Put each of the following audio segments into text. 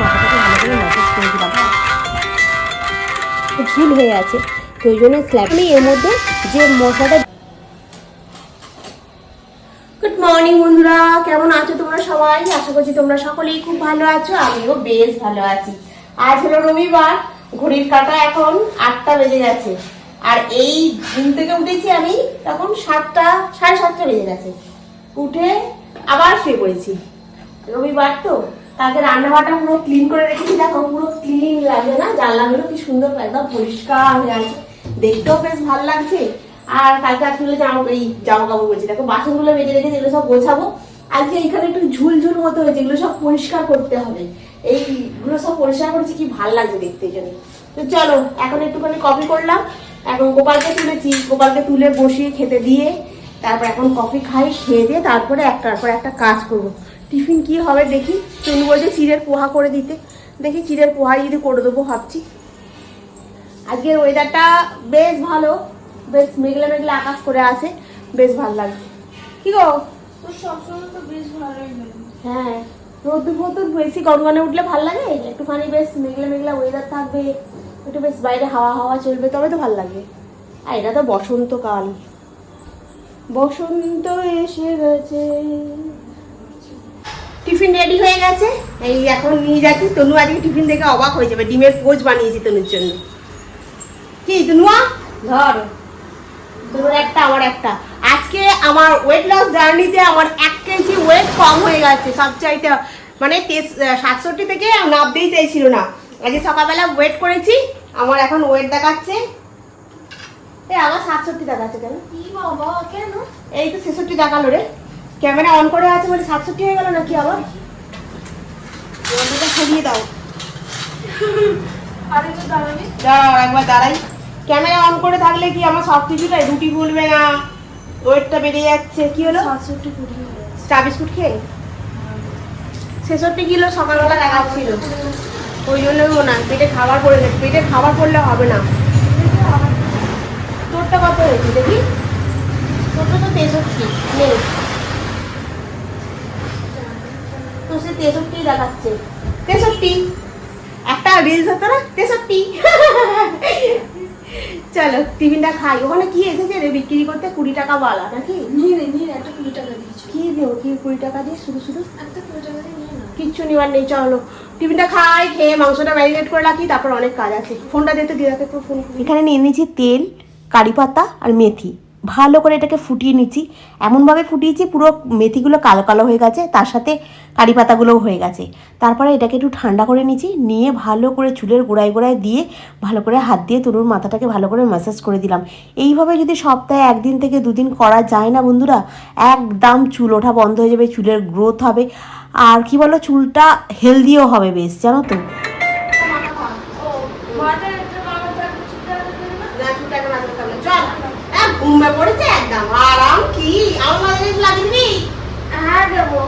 মাথাটাকে ভালো করে ম্যাসাজ করে দিলাম। ঝুল হয়ে আছে, তো ওই জন্য স্ল্যাব আমি এর মধ্যে যে মশলাটা মর্নিং বন্ধুরা। কেমন আছো তোমরা সবাই? আশা করছি তোমরা সকলেই খুব ভালো আছো, আমিও বেশ ভালো আছি। আজ হলো রবিবার, ঘড়ির কাটা এখন আটটা বেজে গেছে। আর এই ঘুম থেকে উঠেছি আমি তখন সাতটা, সাড়ে সাতটা বেজে গেছে। উঠে আবার শুয়ে পড়েছি। রবিবার তো? তাকে রান্নাবাটা পুরো ক্লিন করে রেখেছি। দেখো, পুরো ক্লিন লাগে না? জানলাগুলো কি সুন্দর, একদম পরিষ্কার হয়ে আছে। দেখতেও বেশ ভালো লাগছে। আর কালকে আসলে জামা এই জামা কাপড় বলছি, দেখো, বাসনগুলো বেজে রেখেছি এগুলো সব গোছাবো। আজকে এখানে একটু ঝুল ঝুল মতো হয়েছে, এগুলো সব পরিষ্কার করতে হবে। এইগুলো সব পরিষ্কার করেছি, কি ভালো লাগছে দেখতে জন্য। তো চলো, এখন একটুখানি কফি করলাম। এখন গোপালকে তুলেছি। গোপালকে তুলে বসিয়ে খেতে দিয়ে, তারপর এখন কফি খাই, খেয়ে দিয়ে তারপরে একটার পর একটা কাজ করব। টিফিন কি হবে দেখি। তুমি বলছে চিড়ের পোহা করে দিতে। দেখি চিড়ের পোহা যদি করে দেবো ভাবছি। আজকের ওয়েদারটা বেশ ভালো। বেশ মেঘলা মেঘলা আকাশ করে আসে বেশ ভালো লাগছে। কি গো? তোর সবসময় তো বেশ লাগে হ্যাঁ। রোদ্দুর ফোদ্দুর বেশি গরমে উঠলে ভালো লাগে। একটুখানি বেশ মেঘলা মেঘলা ওয়েদার থাকবে। একটু বেশ বাইরে হাওয়া হাওয়া চলবে তবে তো ভালো লাগবে আর এটা তো বসন্তকাল। বসন্ত এসে গেছে। টিফিন রেডি হয়ে গেছে। এই এখন নিয়ে যাচ্ছি। তনু আজকে টিফিন দেখে অবাক হয়ে যাবে। ডিমের পোচ বানিয়েছি তনুর জন্য। কি তনুয়া? ধর। তোর একটা আমার একটা। আজকে আমার ওয়েট লস জার্নিতে আমার এক কেজি ওয়েট কম হয়ে গেছে। সবচাইতে মানে সাতষট্টি থেকে নামতেই চাইছিল না। আজকে সকালবেলা ওয়েট করেছি। আমার এখন ওয়েট দেখাচ্ছে। এ আবার সাতষট্টি দেখাচ্ছে কেন? কি বাবা কেন? এই তো ছেষট্টি দেখাল রে। ক্যামেরা অন করে আছে বলে সাতষট্টি হয়ে গেল নাকি আবার? বন্ধুটা সরিয়ে দাও। আরে তো দাঁড়াবি। দাঁড়াও একবার দাঁড়াই। ক্যামেরা অন করে থাকলে কি আমার সব কিছুটাই রুটি ফুলবে না? ওয়েটটা বেড়ে যাচ্ছে। কি হলো? সাতষট্টি কুড়ি চা বিস্কুট খেয়ে? ছেষট্টি কিলো সকালবেলা দেখাচ্ছিল ওই জন্যই মনে হয় পেটে খাবার পড়ে গেছে পেটে খাবার পড়লে হবে না। তোরটা কত হয়েছে দেখি? তোরটা তো তেষট্টি। নেই তো সে তেষট্টি দেখাচ্ছে। তেষট্টি? একটা রিলস হতো না? তেষট্টি? চলো টিফিনটা খাই। ওখানে কি এসেছে রে? বিক্রি করতে কুড়ি টাকা বালা নাকি? নিয়ে নে নিয়ে একটা কুড়ি টাকা দিয়েছি কি দেবো? কি কুড়ি টাকা দিয়ে? শুধু শুধু? একটা কুড়ি টাকা দিয়ে নিয়ে কিচ্ছু নেওয়ার নেই চলো। টিফিনটা খাই খেয়ে মাংসটা ম্যারিনেট করে রাখি তারপর অনেক কাজ আছে। ফোনটা দিতে দিয়ে রাখে ফোন এখানে নিয়ে নিয়েছি তেল কারি পাতা আর মেথি। ভালো করে এটাকে ফুটিয়ে নিচ্ছি। এমনভাবে ফুটিয়েছি, পুরো মেথিগুলো কালো কালো হয়ে গেছে, তার সাথে কারি পাতাগুলোও হয়ে গেছে। তারপরে এটাকে একটু ঠান্ডা করে নিচ্ছি, নিয়ে ভালো করে চুলের গোড়ায় গোড়ায় দিয়ে ভালো করে হাত দিয়ে তরুর মাথাটাকে ভালো করে ম্যাসাজ করে দিলাম। এইভাবে যদি সপ্তাহে একদিন থেকে দুদিন করা যায় না বন্ধুরা, একদম চুল ওঠা বন্ধ হয়ে যাবে, চুলের গ্রোথ হবে। আর কি বলো, চুলটা হেলদিও হবে বেশ, জানো তো মাথায় একটা বাবা থাকবে চুলটা দেবে না চল ঘুমে পড়েছে একদম। আরাম কি? আমার লাগবে হ্যাঁ দেবো।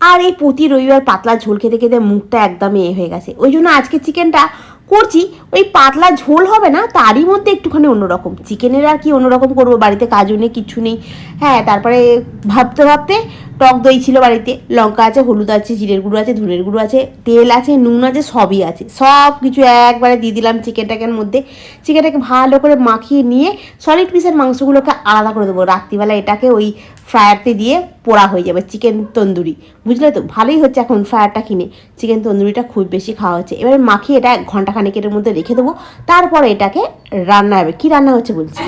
আর এই প্রতি রবিবার পাতলা ঝোল খেতে খেতে মুখটা একদম এ হয়ে গেছে। ওই জন্য আজকে চিকেনটা করছি, ওই পাতলা ঝোল হবে না, তারই মধ্যে একটুখানি অন্যরকম। চিকেনের আর কি অন্যরকম করব, বাড়িতে কাজু নেই, কিছু নেই। হ্যাঁ তারপরে ভাবতে ভাবতে টক দই ছিল বাড়িতে, লঙ্কা আছে, হলুদ আছে, জিরের গুঁড়ো আছে, ধনের গুঁড়ো আছে, তেল আছে, নুন আছে, সবই আছে। সব কিছু একবারে দিয়ে দিলাম চিকেনটাকের মধ্যে। চিকেনটাকে ভালো করে মাখিয়ে নিয়ে সলিড পিসের মাংসগুলোকে আলাদা করে দেবো। রাত্রিবেলা এটাকে ওই ফ্রায়ারতে দিয়ে পোড়া হয়ে যাবে, চিকেন তন্দুরি। বুঝলে তো? ভালোই হচ্ছে এখন ফ্রায়ারটা কিনে। চিকেন তন্দুরিটা খুব বেশি খাওয়া হচ্ছে। এবারে মাখিয়ে এটা এক ঘণ্টা খানেকের মধ্যে রেখে দেবো। তারপরে এটাকে রান্না হবে। কি রান্না হচ্ছে বলছি?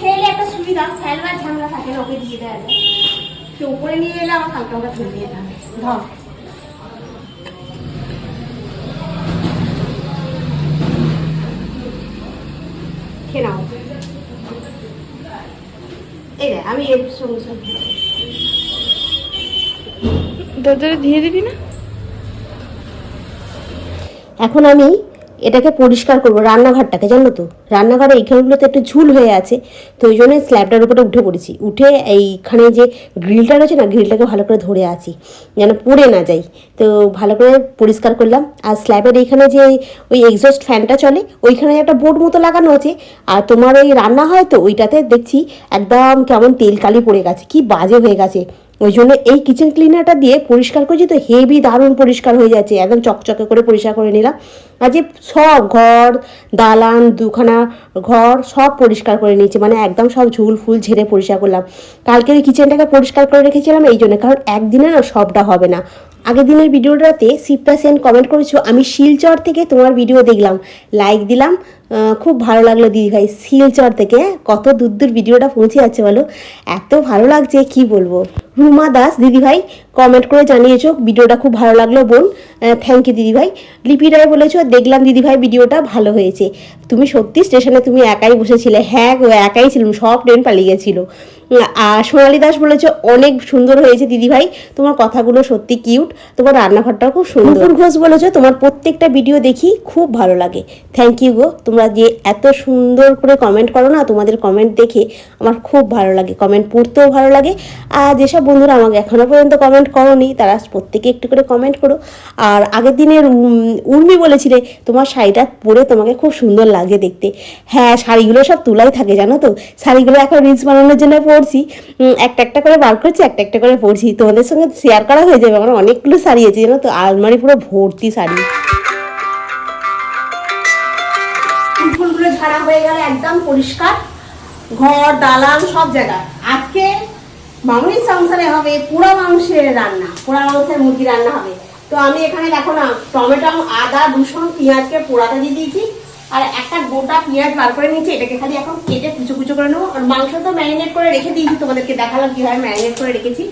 খেলে একটা সুবিধা ঝামেলা থাকে ওকে দিয়ে নিয়ে এলে আমার ধরে দিয়ে। ধর। আমি এর সংসার দরজাটা দিয়ে দিবি না? এখন আমি এটাকে পরিষ্কার করব, রান্নাঘরটাকে, জানো তো? রান্নাঘরে এইখানগুলোতে একটু ঝুল হয়ে আছে, তো ওই জন্য স্ল্যাবটার উপরে উঠে পড়েছি। উঠে এইখানে যে গ্রিলটা রয়েছে না, গ্রিলটাকে ভালো করে ধরে আছি, যেন পড়ে না যাই। তো ভালো করে পরিষ্কার করলাম, আর স্ল্যাবের এইখানে যে ওই এক্সস্ট ফ্যানটা চলে, ওইখানে একটা বোর্ড মতো লাগানো আছে, আর তোমার ওই রান্না হয় তো, ওইটাতে দেখছি একদম কেমন তেল কালি পড়ে গেছে, কি বাজে হয়ে গেছে। ওই জন্য এই কিচেন ক্লিনারটা দিয়ে পরিষ্কার করছি, তো হেভি দারুণ পরিষ্কার হয়ে যাচ্ছে, একদম চকচকে করে পরিষ্কার করে নিলাম। আর যে সব ঘর, দালান, দুখানা ঘর সব পরিষ্কার করে নিয়েছি। মানে একদম সব ঝুল ফুল ঝেড়ে পরিষ্কার করলাম। কালকে ওই কিচেনটাকে পরিষ্কার করে রেখেছিলাম এই জন্য, কারণ একদিনে না সবটা হবে না। আগের দিনের ভিডিওটাতে সিপ্তা সেন কমেন্ট করেছ আমি শিলচর থেকে তোমার ভিডিও দেখলাম। লাইক দিলাম খুব ভালো লাগল দিদি ভাই। শিলচর থেকে কত দূর দূর ভিডিওটা পৌঁছে যাচ্ছে বলো? এত ভালো লাগছে, কি বলব? রুমা দাস, দিদি ভাই কমেন্ট করে জানিয়েছো, ভিডিওটা খুব ভালো লাগল বোন। থ্যাংক ইউ দিদি ভাই। লিপি রায় বলেছ, দেখলাম দিদি ভাই, ভিডিওটা ভালো হয়েছে। তুমি সত্যি স্টেশনে তুমি একাই বসেছিলে? হ্যাঁ গো, একাই ছিলাম, সব ট্রেন পালিয়ে গেছিল। সোনালী দাস বলেছ, অনেক সুন্দর হয়েছে দিদি ভাই তোমার কথাগুলো সত্যি কিউট তোমার রান্নাঘরটাও খুব সুন্দর। ঘোষ বলেছ, তোমার প্রত্যেকটা ভিডিও দেখি খুব ভালো লাগে। থ্যাংক ইউ গো। তোমরা যে এত সুন্দর করে কমেন্ট করো না, তোমাদের কমেন্ট দেখে আমার খুব ভালো লাগে। কমেন্ট পড়তেও ভালো লাগে। আর যেসব বন্ধুরা আমাকে এখনও পর্যন্ত কমেন্ট করোনি, তারা প্রত্যেকে একটু করে কমেন্ট করো। আর আগের দিনের উর্মি বলেছিলে, তোমার শাড়িটা পরে তোমাকে খুব সুন্দর লাগে দেখতে। হ্যাঁ শাড়িগুলো সব তুলাই থাকে, জানো তো? শাড়িগুলো এখন রিলস বানানোর জন্য উম, একটা একটা করে বার করছি একটা একটা করে পরছি। তোমাদের সঙ্গে শেয়ার করা হয়ে যাবে আমার অনেকগুলো শাড়ি আছে জানো তো? আলমারি পুরো ভর্তি শাড়ি। ঝাড়া হয়ে গেলে একদম পরিষ্কার। ঘর দালান সব জায়গা। আজকে মামুনির সংসারে হবে পোড়া মাংসের রান্না পোড়া মাংসের মুরগি রান্না হবে। তো আমি এখানে দেখো না টমেটো আদা রসুন পেঁয়াজকে পোড়াতে দিয়ে দিয়েছি। আর একটা গোটা পেঁয়াজ বার করে নিয়েছি, এটাকে খালি এখন কেটে কুচো কুচো করে নেব। আর মাংস তো ম্যারিনেট করে রেখে দিয়েছি, তোমাদেরকে দেখালাম কীভাবে ম্যারিনেট করে রেখেছি।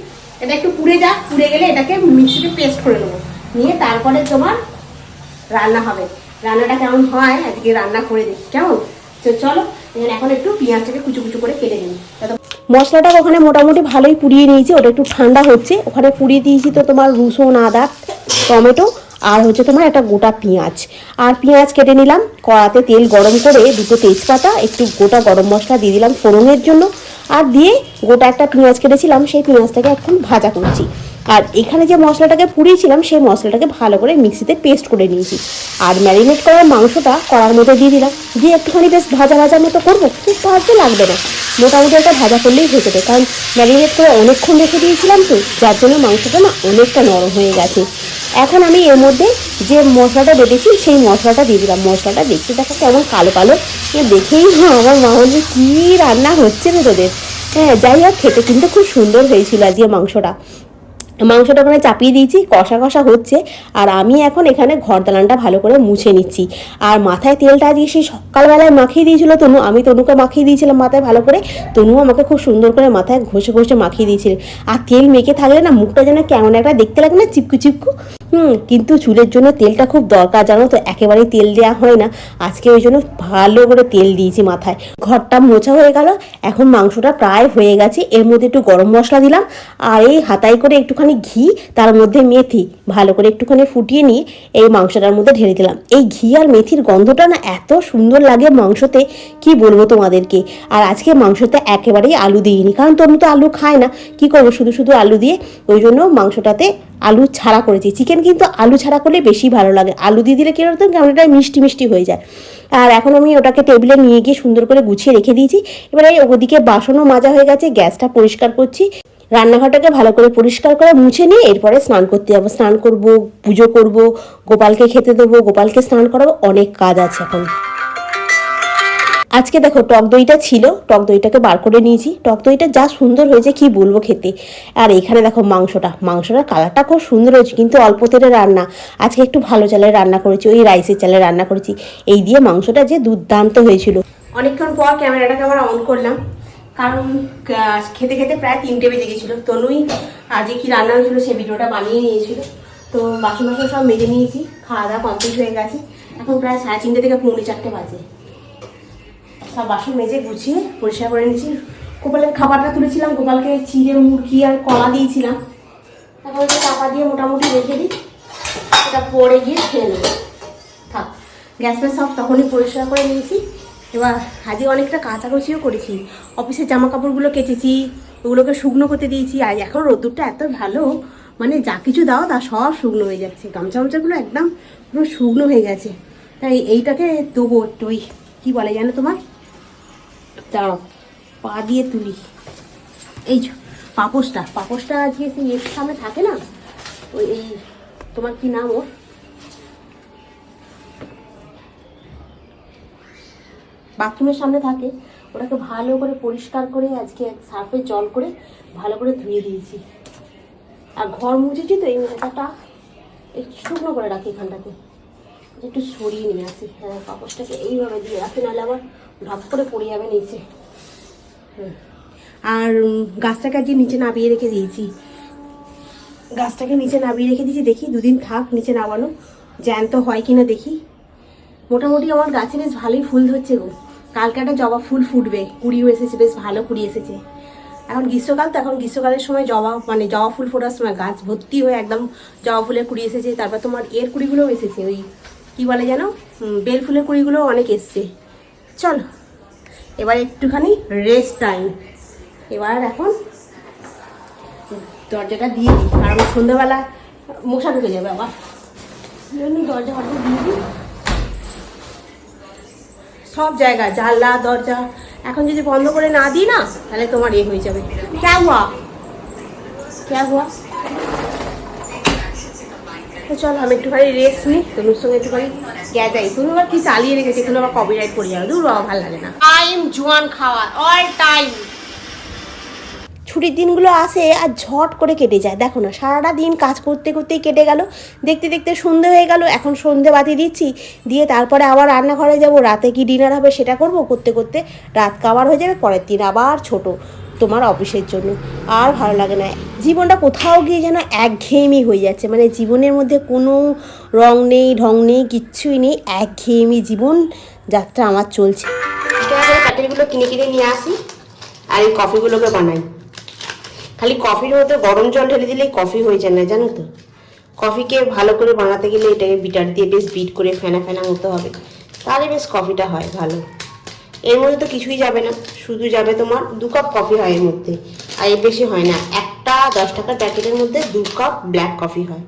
এটা একটু পুড়ে যাক, পুড়ে গেলে এটাকে মিক্সিতে পেস্ট করে নেব। নিয়ে তারপরে তোমার রান্না হবে। রান্নাটা কেমন হয়, আজকে রান্না করে দেখি, কেমন? তো চলো, এখানে একটু পেঁয়াজটাকে কুচু কুচু করে কেটে নিই। মশলাটা ওখানে মোটামুটি ভালোই পুড়িয়ে নিয়েছি, ওটা একটু ঠান্ডা হচ্ছে। ওখানে পুড়িয়ে দিয়েছি তো তোমার রসুন, আদা, টমেটো। আর হচ্ছে তোমার একটা গোটা পেঁয়াজ। আর পেঁয়াজ কেটে নিলাম, কড়াতে তেল গরম করে দুটো তেজপাতা, একটু গোটা গরম মশলা দিয়ে দিলাম ফোড়নের জন্য। আর দিয়ে গোটা একটা পেঁয়াজ কেটেছিলাম, সেই পেঁয়াজটাকে এখন ভাজা করছি। আর এখানে যে মশলাটাকে পুড়িয়েছিলাম, সেই মশলাটাকে ভালো করে মিক্সিতে পেস্ট করে নিয়েছি। আর ম্যারিনেট করার মাংসটা কড়ার মধ্যে দিয়ে দিলাম। দিয়ে একটুখানি বেশ ভাজা ভাজা মতো করব, খুব ভাজতে লাগবে না। মোটামুটি একটা ভাজা করলেই হয়ে যাবে। কারণ ম্যারিনেট করে অনেকক্ষণ রেখে দিয়েছিলাম তো, যার জন্য মাংসটা না অনেকটা নরম হয়ে গেছে। এখন আমি এর মধ্যে যে মশলাটা বেটেছি, সেই মশলাটা দিয়ে দিলাম। মশলাটা দেখতে দেখো কেমন কালো কালো। দেখেই না আমার মা বলছে, কী রান্না হচ্ছে রে তোদের? হ্যাঁ যাই হোক, খেতে কিন্তু খুব সুন্দর হয়েছিল আজকে মাংসটা। মাংসটা ওখানে চাপিয়ে দিয়েছি, কষা কষা হচ্ছে, আর আমি এখন এখানে ঘর দালানটা ভালো করে মুছে নিচ্ছি। আর মাথায় তেলটা আজকে সেই সকালবেলায় মাখিয়ে দিয়েছিল তনু, আমি তনুকে মাখিয়ে দিয়েছিলাম মাথায় ভালো করে। তনু আমাকে খুব সুন্দর করে মাথায় ঘষে ঘষে মাখিয়ে দিয়েছিল। আর তেল মেখে থাকলে না মুখটা যেন কেমন একটা দেখতে লাগে না, চিপকু চিপকু। হুম, কিন্তু চুলের জন্য তেলটা খুব দরকার, জানো তো? একেবারেই তেল দেওয়া হয় না। আজকে ওই জন্য ভালো করে তেল দিয়েছি মাথায়। ঘরটা মোছা হয়ে গেল, এখন মাংসটা প্রায় হয়ে গেছে। এর মধ্যে একটু গরম মশলা দিলাম, আর এই হাতাই করে একটুখানি ঘি, তার মধ্যে মেথি, ভালো করে একটুখানি ফুটিয়ে নিয়ে এই মাংসটার মধ্যে ঢেলে দিলাম। এই ঘি আর মেথির গন্ধটা না এত সুন্দর লাগে মাংসতে, কি বলব তোমাদেরকে? আর আজকে মাংসতে একেবারেই আলু দিইনি, কারণ তনু তো আলু খায় না। কি করব? শুধু শুধু আলু দিয়ে ওই জন্য মাংসটাতে আলু ছাড়া করেছি। চিকেন কিন্তু আলু ছাড়া করলে বেশি ভালো লাগে। আলু দিয়ে দিলে কীরকম কেমন একটা মিষ্টি মিষ্টি হয়ে যায়। আর এখন আমি ওটাকে টেবিলে নিয়ে গিয়ে সুন্দর করে গুছিয়ে রেখে দিয়েছি। এবারে ওদিকে বাসনও মাজা হয়ে গেছে, গ্যাসটা পরিষ্কার করছি। রান্নাঘরটাকে ভালো করে পরিষ্কার করে মুছে নিয়ে এরপরে স্নান করতে যাব। স্নান করব, পুজো করব, গোপালকে খেতে দেবো, গোপালকে স্নান করাবো, অনেক কাজ আছে এখন। আজকে দেখো টক দইটা ছিল, টক দইটাকে বার করে নিয়েছি। টক দইটা যা সুন্দর হয়েছে, কি বলব খেতে। আর এখানে দেখো মাংসটা, মাংসটার কালারটা খুব সুন্দর হয়েছে, কিন্তু অল্প তেলে রান্না। আজকে একটু ভালো চালে রান্না করেছি, ওই রাইসের চালে রান্না করেছি। এই দিয়ে মাংসটা যে দুর্দান্ত হয়েছিল। অনেকক্ষণ পর ক্যামেরাটাকে আবার অন করলাম, কারণ খেতে খেতে প্রায় তিনটে বেজে গেছিল। তনুই আজকে কি রান্না হয়েছিল সে ভিডিওটা বানিয়ে নিয়েছিল। তো বাসন বাসন সব মেজে নিয়েছি খাওয়া দাওয়া কমপ্লিট হয়ে গেছে। এখন প্রায় সাড়ে তিনটে থেকে পৌনে চারটে বাজে। সব বাসন মেজে গুছিয়ে পরিষ্কার করে নিয়েছি। গোপালের খাবারটা তুলেছিলাম। গোপালকে চিড়ে, মুরগি আর কলা দিয়েছিলাম। এখন ওটা চাপা দিয়ে মোটামুটি রেখে দিই। এটা পরে গিয়ে খেয়ে নেব। থাক, গ্যাস ফ্যাস সব তখনই পরিষ্কার করে নিয়েছি। এবার আজকে অনেকটা কাচাকুচিও করেছি। অফিসের জামা কাপড়গুলো কেচেছি, ওগুলোকে শুকনো করতে দিয়েছি। আর এখন রোদ্দুরটা এত ভালো মানে যা কিছু দাও তা সব শুকনো হয়ে যাচ্ছে। গামছা গামছাগুলো একদম পুরো শুকনো হয়ে গেছে। তাই এইটাকে দেবো একটু ওই কী বলে জানো তোমার? দাঁড়াও, পা দিয়ে তুলি। এই পাপোসটা পাপোসটা আজকে সেই এর সামনে থাকে না? ওই এই, তোমার কি নাম ওর? বাথরুমের সামনে থাকে। ওটাকে ভালো করে পরিষ্কার করে আজকে সার্ফে জল করে ভালো করে ধুয়ে দিয়েছি। আর ঘর মুছেছি তো এই একটু শুকনো করে রাখি এখানটাতে একটু সরিয়ে নিয়ে আসি। হ্যাঁ কাপড়টাকে এইভাবে দিয়ে রাখি, নাহলে আবার ঢপ করে পড়ে যাবে নিচে। আর গাছটাকে আজকে নিচে নামিয়ে রেখে দিয়েছি। গাছটাকে নিচে নামিয়ে রেখে দিয়েছি, দেখি দুদিন থাক নিচে নামানো। জ্যান্ত হয় কিনা দেখি। মোটামুটি আমার গাছে বেশ ভালোই ফুল ধরছে গো। কালকে একটা জবা ফুল ফুটবে, কুড়িও এসেছে, বেশ ভালো কুড়ি এসেছে। এখন গ্রীষ্মকাল, তো এখন গ্রীষ্মকালের সময় জবা মানে জবা ফুল ফোটার সময় গাছ ভর্তি হয়ে একদম জবা ফুলের কুড়ি এসেছে। তারপর তোমার এর কুড়িগুলোও এসেছে, ওই কি বলে যেন? বেল ফুলের কুড়িগুলোও অনেক এসছে। চলো, এবার একটুখানি রেস্ট টাইম এবার এখন দরজাটা দিয়ে দিই, কারণ সন্ধ্যাবেলা মশা ঢুকে যাবে আবার জন্য দরজা ফরজা দিয়ে দিই। সব জায়গা, জানলা, দরজা, এখন যদি বন্ধ করে না দিই না, তাহলে তোমার ইয়ে হয়ে যাবে। ক্যা হুয়া? ক্যা হুয়া? তো চলো আমি একটুখানি রেস্ট নিই। তনুর সঙ্গে একটুখানি গ্যা যাই। তুমি আবার কি চালিয়ে রেখেছে? এখানে আবার কপিরাইট পড়ে যাবে দূর বাবা ভালো লাগে না। টাইম জোয়ান খাওয়ার অল টাইম ছুটির দিনগুলো আসে আর ঝট করে কেটে যায়। দেখো না সারাটা দিন কাজ করতে করতেই কেটে গেল দেখতে দেখতে সন্ধে হয়ে গেল এখন সন্ধে বাতি দিচ্ছি দিয়ে তারপরে আবার রান্নাঘরে যাব। রাতে কি ডিনার হবে সেটা করব? করতে করতে রাত কাবার হয়ে যাবে পরের দিন আবার ছোট। তোমার অফিসের জন্য। আর ভালো লাগে না। জীবনটা কোথাও গিয়ে যেন একঘেয়েমি হয়ে যাচ্ছে। মানে জীবনের মধ্যে কোনো রং নেই, ঢং নেই, কিচ্ছুই নেই। একঘেয়েমি জীবন যাত্রা আমার চলছে। প্যাকেটগুলো কিনে কিনে নিয়ে আসি আর এই কফিগুলোকে বানাই। খালি কফির মধ্যে গরম জল ঢেলে দিলেই কফি হয়ে যায় না, জানো তো? কফিকে ভালো করে বানাতে গেলে এটাকে বিটার দিয়ে বেশ বিট করে ফেনা ফেনা হতে হবে। তাহলে বেশ কফিটা হয়, ভালো। এর মধ্যে তো কিছুই যাবে না। শুধু যাবে তোমার দু কাপ কফি হয় এর মধ্যে। আর এর বেশি হয় না। একটা দশ টাকার প্যাকেটের মধ্যে দু কাপ ব্ল্যাক কফি হয়।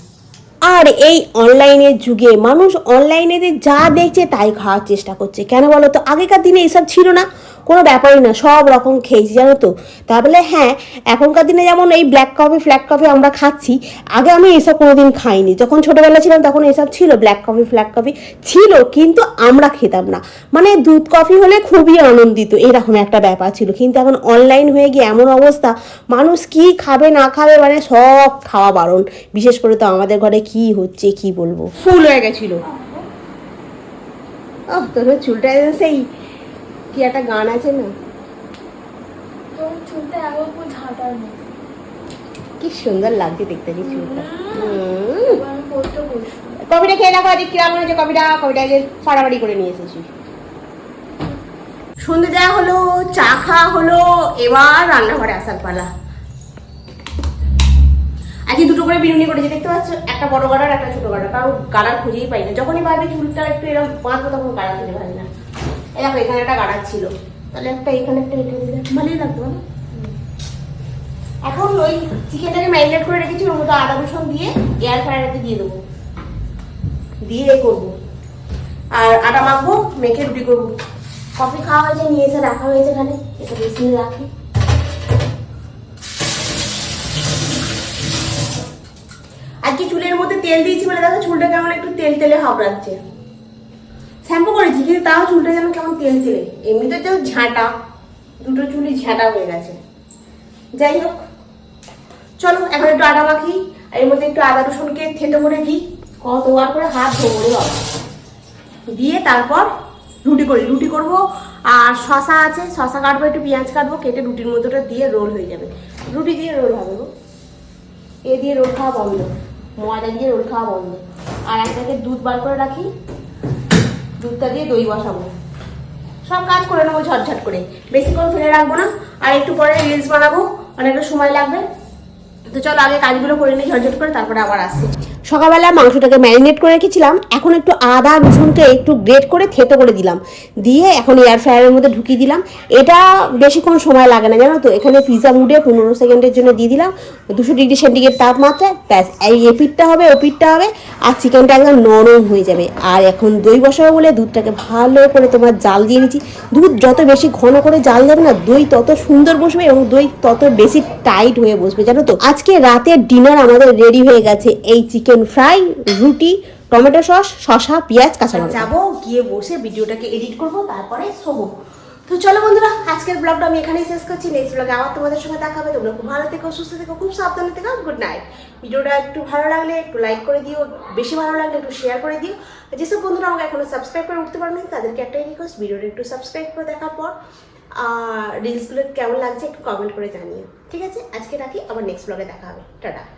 আর এই অনলাইনের যুগে মানুষ অনলাইনে যা দেখছে তাই খাওয়ার চেষ্টা করছে। কেন বলো তো? আগেকার দিনে এসব ছিল না। কোনো ব্যাপারই না, সব রকম খেয়েছি, জানো তো। তাহলে হ্যাঁ এখনকার দিনে যেমন এই ব্ল্যাক কফি ফ্ল্যাক কফি আমরা খাচ্ছি, আগে আমি এসব কোনোদিন খাইনি। যখন ছোটোবেলা ছিলাম, তখন এসব ছিল ব্ল্যাক কফি ফ্ল্যাক কফি ছিল, কিন্তু আমরা খেতাম না। মানে দুধ কফি হলে খুবই আনন্দিত, এরকম একটা ব্যাপার ছিল। কিন্তু এখন অনলাইন হয়ে গিয়ে এমন অবস্থা, মানুষ কি খাবে, না খাবে মানে সব খাওয়া বারণ। বিশেষ করে তো আমাদের ঘরে কি হচ্ছে, কি বলব? ফুল হয়ে গেছিল। ও তোর চুলটা সেই কি একটা গান আছে না? কি সুন্দর লাগছে দেখতে চুলটা। বসবো। কবিটা খেয়ে দেখো আজকে কিরাম হয়েছে কবিটা। কবিটা আজকে ফাড়াফাড়ি করে নিয়ে এসেছি। সন্ধে দেওয়া হলো চা খাওয়া হলো এবার রান্নাঘরে আসার পালা। আজকে দুটো করে বিনুনি করেছি দেখতে পাচ্ছ? একটা বড় গাড়ার একটা ছোট গাড়ার কারণ গাড়ার খুঁজেই পাই না। যখনই ভাবি চুলটা একটু এরকম বাঁধবো তখন গাড়া খুঁজে পাই না। দেখো এখানে একটা গাড়ার ছিল। তাহলে একটা এখানে একটা এটা দিলে ভালোই লাগতো বলো এখন ওই চিকেনটাকে ম্যারিনেট করে রেখেছি ওর মধ্যে আদা রসুন দিয়ে এয়ার ফ্রায়ারতে দিয়ে দেবো। দিয়ে এ করব। আর আটা মাখবো মেখে রুটি করব। কফি খাওয়া হয়েছে নিয়ে এসে রাখা হয়েছে এখানে। এটা বেশি রাখি। আজকে চুলের মধ্যে তেল দিয়েছি বলে দেখো চুলটা কেমন একটু তেল তেলে হাবড়াচ্ছে। শ্যাম্পু করেছি, কিন্তু তাও চুলটা যেন কেমন তেল তেলে। এমনিতে তো ঝাঁটা, দুটো চুলই ঝাঁটা হয়ে গেছে। যাই হোক, চলো, এখন একটু আটা মাখি, আর এর মধ্যে একটু আদা রসুনকে থেতো করে দিই কতবার করে হাত ধোবো রে বাবা। দিয়ে তারপর রুটি করি, রুটি করব, আর শশা আছে শশা কাটবো, একটু পেঁয়াজ কাটবো, কেটে রুটির মধ্যে ওটা দিয়ে রোল হয়ে যাবে। রুটি দিয়ে রোল হবে গো। এ দিয়ে রোল খাওয়া বন্ধ, ময়দা দিয়ে রোল খাওয়া বন্ধ। আর এক প্যাকেট দুধ বার করে রাখি দুধটা দিয়ে দই বসাবো। সব কাজ করে নেব ঝটঝট করে। বেশিক্ষণ ফেলে রাখব না, আর একটু পরে রিলস বানাবো, অনেকটা সময় লাগবে। তো চলো আগে কাজগুলো করে নিই, ঝটঝট করে, তারপরে আবার আসছি সকালবেলা মাংসটাকে ম্যারিনেট করে রেখেছিলাম, এখন একটু আদা রসুনকে একটু গ্রেট করে থেতো করে দিলাম। দিয়ে এখন এয়ার ফ্রায়ারের মধ্যে ঢুকিয়ে দিলাম। এটা বেশিক্ষণ সময় লাগে না, জানো তো? এখানে পিৎজা মুডে পনেরো সেকেন্ডের জন্য দিয়ে দিলাম। দুশো ডিগ্রি সেন্টিগ্রেড তাপমাত্রায়, ব্যাস, এই এপিটটা হবে, ওপিটটা হবে, আর চিকেনটা একদম নরম হয়ে যাবে। আর এখন দই বসাবো বলে দুধটাকে ভালো করে তোমার জাল দিয়ে দিচ্ছি। দুধ যত বেশি ঘন করে জাল দেবে না, দই তত সুন্দর বসবে এবং দই তত বেশি টাইট হয়ে বসবে, জানো তো? আজকে রাতের ডিনার আমাদের রেডি হয়ে গেছে। এই চিকেন ফ্রাই রুটি, টমেটো সস, শসা, পেঁয়াজ কাঁচা লঙ্কা যাব, গিয়ে বসে ভিডিওটাকে এডিট করব, তারপরে শোবো। তো চলো বন্ধুরা, আজকের ব্লগটা আমি এখানেই শেষ করছি। নেক্সট ব্লগে আবার তোমাদের সঙ্গে দেখা হবে। তোমরা খুব ভালো থেকো, সুস্থ থেকো, খুব সাবধানে থেকো। গুড নাইট ভিডিওটা একটু ভালো লাগলে একটু লাইক করে দিও, বেশি ভালো লাগলে একটু শেয়ার করে দিও। যেসব বন্ধুরা আমাকে এখনও সাবস্ক্রাইব করে উঠতে পারেনি, তাদেরকে একটাই রিকোয়েস্ট ভিডিওটা একটু সাবস্ক্রাইব করে দেখার পর রিলসগুলো কেমন লাগছে একটু কমেন্ট করে জানিও। ঠিক আছে? আজকে রাখি, আবার নেক্সট ব্লগে দেখা হবে। টাটা।